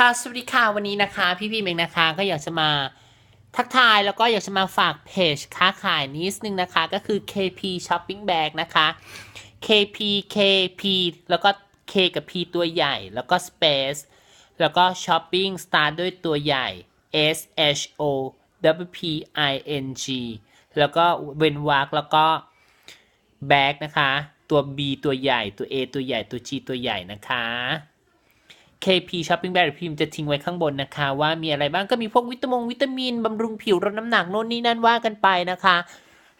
ค่ะสวัสดีค่ะวันนี้นะคะ พี่พี่เองนะคะก็อยากจะมาทักทายแล้วก็อยากจะมาฝากเพจค้าขายนิดนึงนะคะ ก็คือ KP Shopping Bag นะคะ KP KP แล้วก็ K กับ P ตัวใหญ่ แล้วก็ Space แล้วก็ Shopping Start ด้วยตัวใหญ่ S H O W P I N G แล้วก็เว้นวรรคแล้วก็แบ็กนะคะ ตัว B ตัวใหญ่ตัว A ตัวใหญ่ตัว G ตัวใหญ่นะคะ KP Shopping Bag พิมพ์จะทิ้งไว้ข้างบนนะคะ ว่ามีอะไรบ้างก็มีพวกวิตามงวิตามินบำรุงผิวลดน้ำหนักโน่นนี่นั่นว่ากันไปนะคะ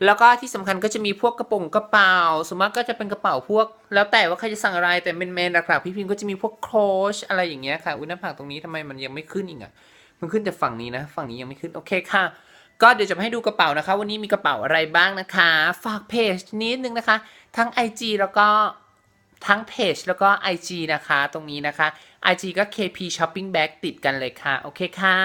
แล้วก็ที่สำคัญก็จะมีพวกกระโปรงกระเป๋าสมมติก็จะเป็นกระเป๋าพวก แล้วแต่ว่าใครจะสั่งอะไรแต่เมนๆหลักๆพี่พิมพ์ก็จะมีพวกโครชอะไรอย่างเงี้ยค่ะอุ้ยหน้าผากตรงนี้ทำไมมันยังไม่ขึ้นอีกอะมันขึ้นแต่ฝั่งนี้นะ ฝั่งนี้ยังไม่ขึ้นโอเคค่ะก็เดี๋ยวจะมาให้ดูกระเป๋านะคะ วันนี้มีกระเป๋าอะไรบ้างนะคะ ฝากเพจนิดนึงนะคะ ทั้ง IG แล้วก็ ทั้งเพจแล้วก็ IG นะคะ ตรงนี้นะคะ IG ก็ KP Shopping Bag ติดกันเลยค่ะ โอเคค่ะ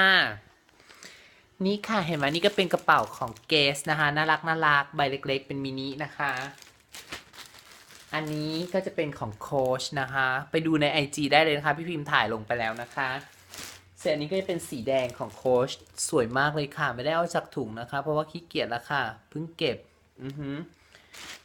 นี่ค่ะเห็นไหมนี่ก็เป็นกระเป๋าของเกสนะคะ น่ารักน่ารักใบเล็ก ๆ เป็นมินินะคะ อันนี้ก็จะเป็นของโค้ชนะคะ ไปดูใน IG ได้เลยนะคะ พี่พิมพ์ถ่ายลงไปแล้วนะคะเสร็จอันนี้ก็จะเป็นสีแดงของโค้ชสวยมากเลยค่ะ ไม่ได้เอาจากถุงนะคะ เพราะว่าขี้เกียจแล้วค่ะเพิ่งเก็บ อือหือ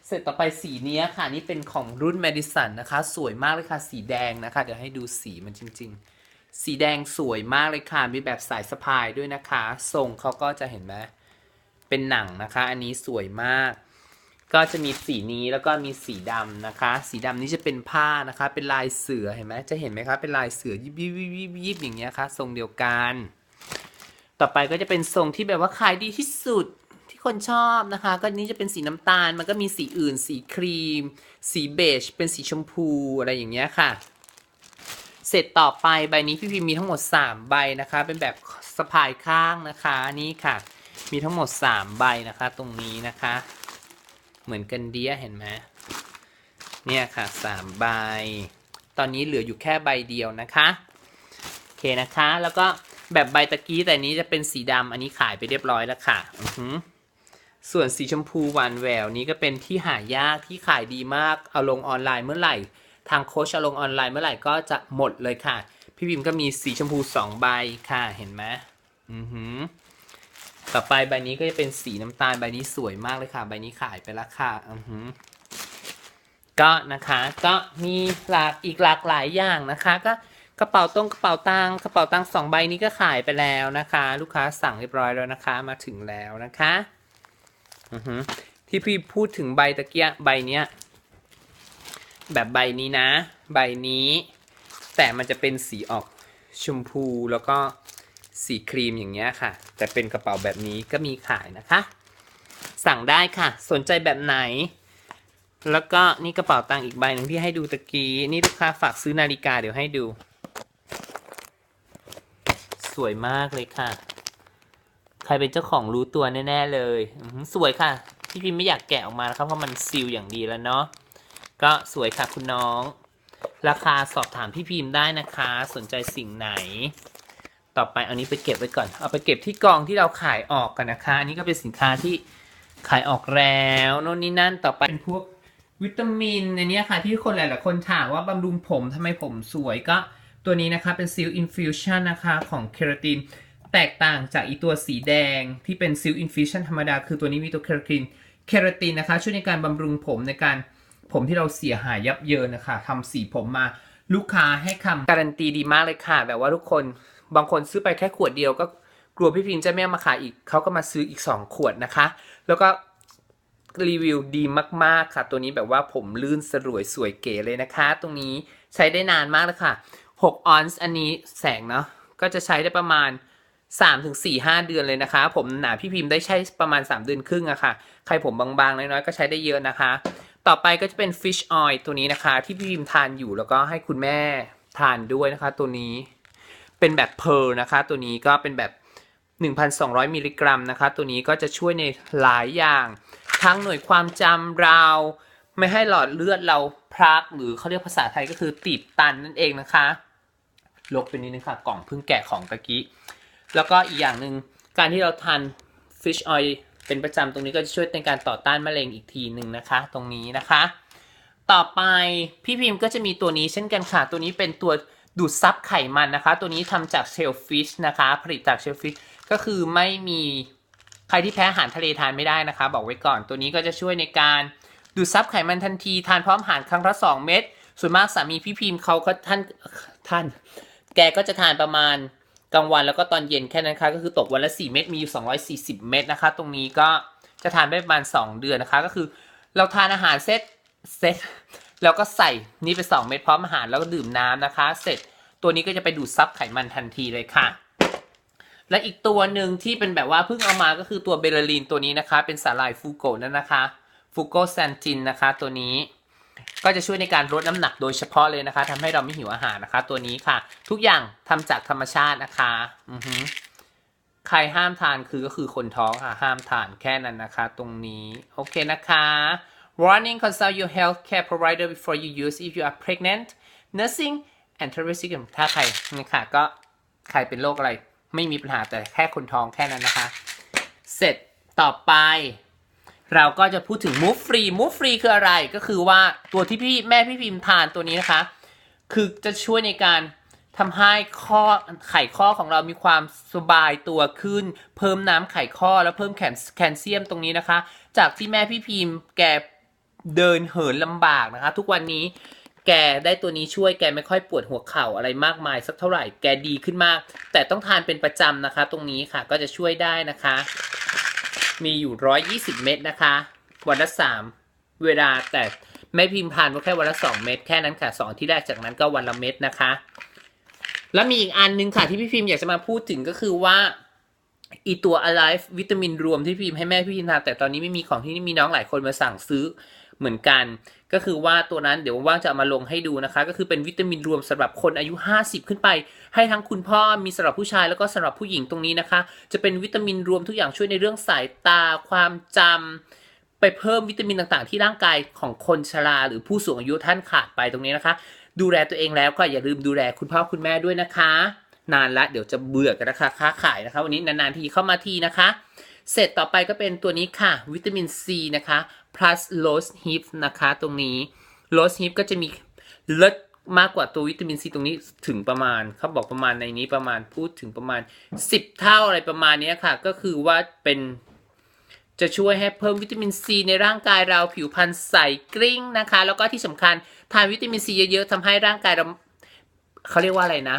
เสร็จต่อไปสีนี้ค่ะ นี่เป็นของรุ่น Madison นะคะ สวยมากเลยค่ะ สีแดงนะคะ เดี๋ยวให้ดูสีมันจริง ๆ สีแดงสวยมากเลยค่ะ มีแบบสายสะพายด้วยนะคะ ทรงเขาก็จะเห็นไหมเป็นหนังนะคะ อันนี้สวยมาก ก็จะมีสีนี้แล้วก็มีสีดำนะคะ สีดำนี้จะเป็นผ้านะคะ เป็นลายเสือเห็นไหมจะเห็นไหมคะ เป็นลายเสือยิบยิบยิบยิบยิบอย่างเงี้ยค่ะ ทรงเดียวกัน ต่อไปก็จะเป็นทรงที่แบบว่าขายดีที่สุด คนชอบนะคะ ก็นี้จะเป็นสีน้ำตาล มันก็มีสีอื่น สีครีม สีเบจ เป็นสีชมพูอะไรอย่างเงี้ยค่ะ เสร็จต่อไปใบนี้พี่พิมมีทั้งหมด 3 ใบนะคะ เป็นแบบสะพายข้างนะคะนี่ค่ะ มีทั้งหมด 3 ใบนะคะ ตรงนี้นะคะ เหมือนกันเดียเห็นไหมเนี่ยค่ะ3ใบ ตอนนี้เหลืออยู่แค่ใบเดียวนะคะโอเคนะคะ แล้วก็แบบใบตะกี้แต่นี้จะเป็นสีดำอันนี้ขายไปเรียบร้อยแล้วค่ะ อือหือ ส่วนสีชมพูหวานแหววนี้ก็เป็นที่หายากที่ขายดีมากเอาลงออนไลน์เมื่อไหร่ ทางโค้ชเอาลงออนไลน์เมื่อไหร่ก็จะหมดเลยค่ะ พี่บิมก็มีสีชมพูสองใบค่ะเห็นไหมอือหือต่อไปใบนี้ก็จะเป็นสีน้ำตาลใบนี้สวยมากเลยค่ะ ใบนี้ขายไปแล้วค่ะอือหือก็นะคะก็มีหลากอีกหลากหลายอย่างนะคะ ก็กระเป๋าตรงกระเป๋าตังกระเป๋าตังสองใบนี้ก็ขายไปแล้วนะคะ ลูกค้าสั่งเรียบร้อยแล้วนะคะมาถึงแล้วนะคะ ที่พี่พูดถึงใบตะเกียใบเนี้ย แบบใบนี้นะ ใบนี้ แต่มันจะเป็นสีออกชมพูแล้วก็สีครีมอย่างเงี้ยค่ะ แต่เป็นกระเป๋าแบบนี้ก็มีขายนะคะ สั่งได้ค่ะ สนใจแบบไหน แล้วก็นี่กระเป๋าตังค์อีกใบหนึ่งที่ให้ดูตะกี้ นี่ลูกค้าฝากซื้อนาฬิกาเดี๋ยวให้ดู สวยมากเลยค่ะ ใครเป็นเจ้าของรู้ตัวแน่ ๆ เลยสวยค่ะ พี่พิมไม่อยากแกะออกมานะครับเพราะมันซีลอย่างดีแล้วเนาะก็สวยค่ะคุณน้อง ราคาสอบถามพี่พิมได้นะคะ สนใจสิ่งไหน ต่อไปเอานี้ไปเก็บไว้ก่อน เอาไปเก็บที่กองที่เราขายออกกันนะคะ อันนี้ก็เป็นสินค้าที่ขายออกแล้วโน่นนี่นั่นต่อไปเป็นพวกวิตามินในนี้ค่ะที่คนหลายๆคนถามว่าบำรุงผมทำไมผมสวยก็ตัวนี้นะคะเป็นซิลอินฟิวชันนะคะของเคราติน แตกต่างจากอีตัวสีแดงที่เป็นซิลอินฟิวชันธรรมดา คือตัวนี้มีตัวเคราตินเคราตินนะคะช่วยในการบำรุงผมในการผมที่เราเสียหายยับเยินนะคะทำสีผมมาลูกค้าให้คำการันตีดีมากเลยค่ะ แบบว่าทุกคนบางคนซื้อไปแค่ขวดเดียวก็กลัวพี่พิมพ์จะไม่เอามาขายอีกเขาก็มาซื้ออีก 2 ขวดนะคะ แล้วก็รีวิวดีมากๆค่ะ ตัวนี้แบบว่าผมลื่นสลวยสวยเก๋เลยนะคะ ตรงนี้ใช้ได้นานมากเลยค่ะ 6 ออนซ์อันนี้แสงเนาะก็จะใช้ได้ประมาณ 3ถึง4 5 เดือนเลยนะคะ ผมหนาพี่พิมพ์ได้ใช้ประมาณ 3 เดือนครึ่งอะค่ะ ใครผมบางๆ น้อยๆ ก็ใช้ได้เยอะนะคะ ต่อไปก็จะเป็น Fish Oil ตัวนี้นะคะ ที่พี่พิมพ์ทานอยู่แล้วก็ให้คุณแม่ทานด้วยนะคะ ตัวนี้เป็นแบบเพลนะคะ ตัวนี้ก็เป็นแบบ 1,200 มิลลิกรัมนะคะ ตัวนี้ก็จะช่วยในหลายอย่าง ทั้งหน่วยความจำเรา ไม่ให้หลอดเลือดเราพรักหรือเขาเรียกภาษาไทยก็คือตีบตันนั่นเองนะคะ ลบไปนิดนึงค่ะ กล่องเพิ่งแกะของตะกี้ แล้วก็อีกอย่างหนึ่งการที่เราทาน fish oil เป็นประจำตรงนี้ก็จะช่วยในการต่อต้านมะเร็งอีกทีหนึ่งนะคะ ตรงนี้นะคะ ต่อไปพี่พิมพ์ก็จะมีตัวนี้เช่นกันค่ะ ตัวนี้เป็นตัวดูดซับไขมันนะคะ ตัวนี้ทำจากเชลฟิชนะคะ ผลิตจากเชลฟิชก็คือไม่มีใครที่แพ้อาหารทะเลทานไม่ได้นะคะ บอกไว้ก่อน ตัวนี้ก็จะช่วยในการดูดซับไขมันทันที ทานพร้อมอาหารครั้งละสองเม็ดส่วนมากสามีพี่พิมพ์เขาก็ท่านท่าน แกก็จะทานประมาณ กลางวันแล้วก็ตอนเย็นแค่นั้นค่ะก็คือตกวันละ 4 เม็ดมีอยู่ 240 เม็ดนะคะ ตรงนี้ก็จะทานได้ประมาณ 2 เดือนนะคะ ก็คือเราทานอาหารเซตเซตแล้วก็ใส่นี่ไป 2 เม็ดพร้อมอาหารแล้วก็ดื่มน้ำนะคะ เสร็จตัวนี้ก็จะไปดูดซับไขมันทันทีเลยค่ะ และอีกตัวหนึ่งที่เป็นแบบว่าเพิ่งเอามาก็คือตัวเบลลีนตัวนี้นะคะ เป็นสาหร่ายฟูโกะนั่นนะคะฟูโกแซนตินนะคะ ตัวนี้ ก็จะช่วยในการลดน้ำหนักโดยเฉพาะเลยนะคะทำให้เราไม่หิวอาหารนะคะ ตัวนี้ค่ะ ทุกอย่างทำจากธรรมชาตินะคะอือฮึใครห้ามทานคือก็คือคนท้องค่ะ ห้ามทานแค่นั้นนะคะ ตรงนี้โอเคนะคะ Warning consult your healthcare provider before you use if you are pregnant nursing and terrific ถ้าใครนี่ค่ะก็ใครเป็นโรคอะไร ไม่มีปัญหาแต่แค่คนท้องแค่นั้นนะคะ เสร็จต่อไป เราก็จะพูดถึงมูฟฟรีมูฟฟรีคืออะไรก็คือว่าตัวที่พี่แม่พี่พิมพ์ทานตัวนี้นะคะ คือจะช่วยในการทำให้ข้อไขข้อของเรามีความสบายตัวขึ้น เพิ่มน้ำไขข้อแล้วเพิ่มแคลแคลเซียมตรงนี้นะคะ จากที่แม่พี่พิมพ์แกเดินเหินลำบากนะคะ ทุกวันนี้แกได้ตัวนี้ช่วยแกไม่ค่อยปวดหัวเข่าอะไรมากมายสักเท่าไหร่แกดีขึ้นมาก แต่ต้องทานเป็นประจำนะคะ ตรงนี้ค่ะก็จะช่วยได้นะคะ มีอยู่ร้อยี่สิบเม็ดนะคะ วันละสามเวลาแต่แม่พิมพ์ทานก็แค่วันละสองเม็ดแค่นั้นค่ะสองที่แรกจากนั้นก็วันละเม็ดนะคะ แล้วมีอีกอันนึงค่ะที่พี่พิมพ์อยากจะมาพูดถึงก็คือว่าอีตัว Alive วิตามินรวมที่พิมพ์ให้แม่พี่พิมพ์ทานแต่ตอนนี้ไม่มีของที่นี่มีน้องหลายคนมาสั่งซื้อ เหมือนกัน ก็คือว่าตัวนั้นเดี๋ยวว่างจะามาลงให้ดูนะคะ ก็คือเป็นวิตามินรวมสำหรับคนอายุ 50 ขึ้นไป ให้ทั้งคุณพ่อมีสำหรับผู้ชายแล้วก็สำหรับผู้หญิงตรงนี้นะคะ จะเป็นวิตามินรวมทุกอย่างช่วยในเรื่องสายตาความจำไปเพิ่มวิตามินต่างๆ ที่ร่างกายของคนชราหรือผู้สูงอายุท่านขาดไปตรงนี้นะคะ ดูแลตัวเองแล้วก็อย่าลืมดูแลคุณพ่อคุณแม่ด้วยนะคะ นานละเดี๋ยวจะเบื่อกันนะคะค้าขายนะคะ วันนี้นานๆทีเข้ามาทีนะคะ เสร็จต่อไปก็เป็นตัวนี้ค่ะ วิตามินซีนะคะ plus rose hip นะคะตรงนี้ rose hip ก็จะมีเลิศมากกว่าตัววิตามินซีตรงนี้ถึงประมาณเขาบอกประมาณในนี้ประมาณพูดถึงประมาณ 10 เท่าอะไรประมาณนี้ค่ะ ก็คือว่าเป็นจะช่วยให้เพิ่มวิตามินซีในร่างกายเราผิวพรรณใสกริ้งนะคะ แล้วก็ที่สำคัญทานวิตามินซีเยอะๆทำให้ร่างกายเราเขาเรียกว่าอะไรนะ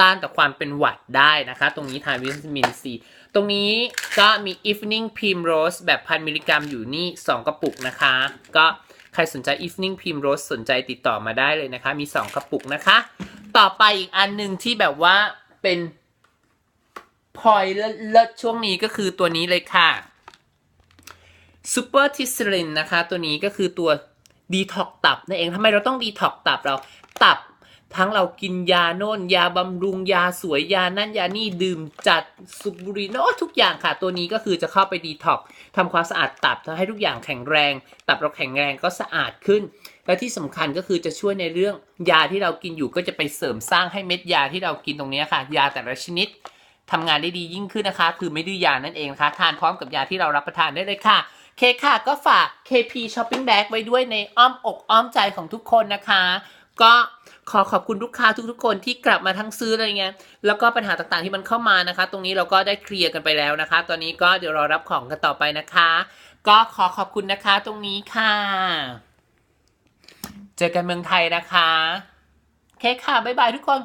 ต้านต่อความเป็นหวัดได้นะคะ ตรงนี้ทานวิตามินซี ตรงนี้ก็มี evening primrose แบบพันมิลลิกรัมอยู่นี่ 2 กระปุกนะคะ ก็ใครสนใจ evening primrose สนใจติดต่อมาได้เลยนะคะ มี 2 กระปุกนะคะ ต่อไปอีกอันหนึ่งที่แบบว่าเป็นพอยเลิศช่วงนี้ก็คือตัวนี้เลยค่ะ Super t i s e r i n นะคะ ตัวนี้ก็คือตัวดีท็อกตับนั่นเองทำไมเราต้องดีท็อกตับเรา ตับ ทั้งเรากินยาโน่น ยาบำรุงยาสวยยานั่นยานี่ดื่มจัดสุบุรีโนทุกอย่างค่ะ ตัวนี้ก็คือจะเข้าไปดีท็อกทำความสะอาดตับทำให้ทุกอย่างแข็งแรง ตับเราแข็งแรงก็สะอาดขึ้น และที่สำคัญก็คือจะช่วยในเรื่องยาที่เรากินอยู่ก็จะไปเสริมสร้างให้เม็ดยาที่เรากินตรงนี้ค่ะ ยาแต่ละชนิดทำงานได้ดียิ่งขึ้นนะคะ คือไม่ดื้อยานั่นเองนะคะ ทานพร้อมกับยาที่เรารับประทานได้เลยค่ะ เคกค่ะก็ฝาก KP Shopping Bag ไว้ด้วยในอ้อมอกอ้อมใจของทุกคนนะคะ ก็ขอขอบคุณลูกค้าทุกๆคนที่กลับมาทั้งซื้ออะไรเงี้ยแล้วก็ปัญหาต่างๆที่มันเข้ามานะคะ ตรงนี้เราก็ได้เคลียร์กันไปแล้วนะคะ ตอนนี้ก็เดี๋ยวรอรับของกันต่อไปนะคะ ก็ขอขอบคุณนะคะตรงนี้ค่ะ เจอกันเมืองไทยนะคะ เคค่ะบ๊ายบายทุกคน